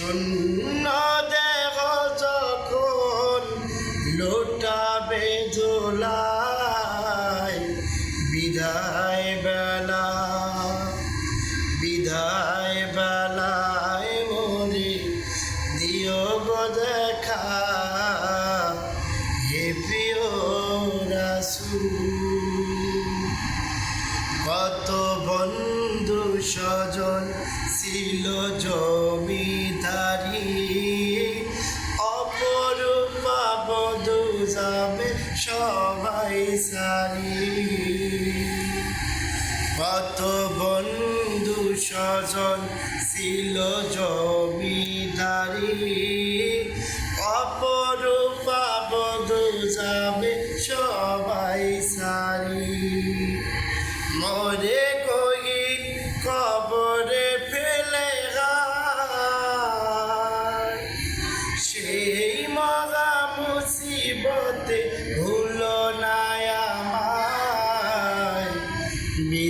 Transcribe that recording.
শূন্য দেহ যখন লোটাবে জোলাই, বিদায় বেলা, বিদায় বেলায় মরে দিও গো দেখা, হে প্রিয় কত বন্ধু স্বজন ছিল জমিদারি সবাই সারি কত বন্ধু স্বজন ছিল জমিদারি। অপরূপা বধু যাবে সবাই সারি মরে